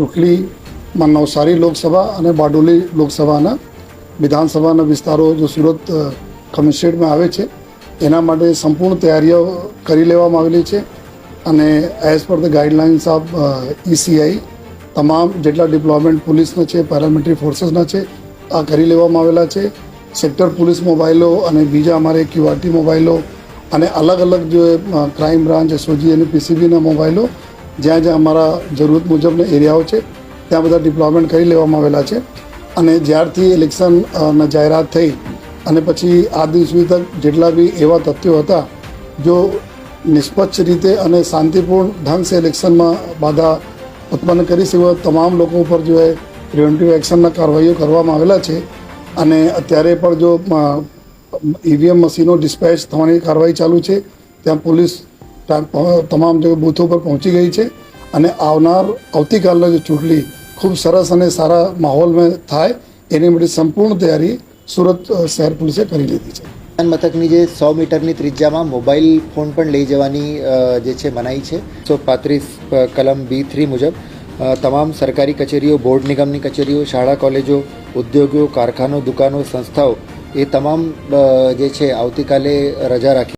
ચૂંટણીમાં નવસારી લોકસભા અને બારડોલી લોકસભાના વિધાનસભાના વિસ્તારો જો સુરત કમિશનરેટમાં આવે છે, એના માટે સંપૂર્ણ તૈયારીઓ કરી લેવામાં આવેલી છે અને as per the guidelines of ECI તમામ જેટલા ડિપ્લોયમેન્ટ પોલીસના છે, પેરામિલિટરી ફોર્સીસના છે, આ કરી લેવામાં આવેલા છે. સેક્ટર પોલીસ મોબાઈલો અને બીજા અમારે ક્યુઆરટી મોબાઈલો અને અલગ અલગ જે ક્રાઇમ બ્રાન્ચ, એસઓજી અને પીસીબીના મોબાઈલો જ્યાં જ્યાં અમારા જરૂરત મુજબના એરિયાઓ છે, ત્યાં બધા ડિપ્લોયમેન્ટ કરી લેવામાં આવેલા છે. અને જ્યારથી ઇલેક્શન જાહેરાત થઈ અને પછી આ દિવસ સુધી તક જેટલા બી એવા તથ્યો હતા, જો નિષ્પક્ષ રીતે અને શાંતિપૂર્ણ ઢંગસે ઇલેક્શનમાં બાધા ઉત્પન્ન કરી સિવાય તમામ લોકો ઉપર જો એ પ્રિવેન્ટિવ એક્શનના કાર્યવાહીઓ કરવામાં આવેલા છે. અને અત્યારે પણ જો ઈવીએમ મશીનો ડિસ્પેચ થવાની કાર્યવાહી ચાલુ છે, ત્યાં પોલીસ તમામ બૂથો પર પહોંચી ગઈ છે અને આવનાર આવતીકાલનો જે ચૂંટણી ખૂબ સરસ અને સારા માહોલમાં થાય એની માટે સંપૂર્ણ તૈયારી સુરત શહેર પોલીસે કરી લીધી છે. મથકની જે સો મીટરની ત્રિજ્યામાં મોબાઈલ ફોન પણ લઈ જવાની જે છે મનાઈ છે. સો પાંત્રીસ કલમ બી થ્રી મુજબ તમામ સરકારી કચેરીઓ, બોર્ડ નિગમની કચેરીઓ, શાળા, કોલેજો, ઉદ્યોગો, કારખાનો, દુકાનો, સંસ્થાઓ એ તમામ જે છે આવતીકાલે રજા રાખી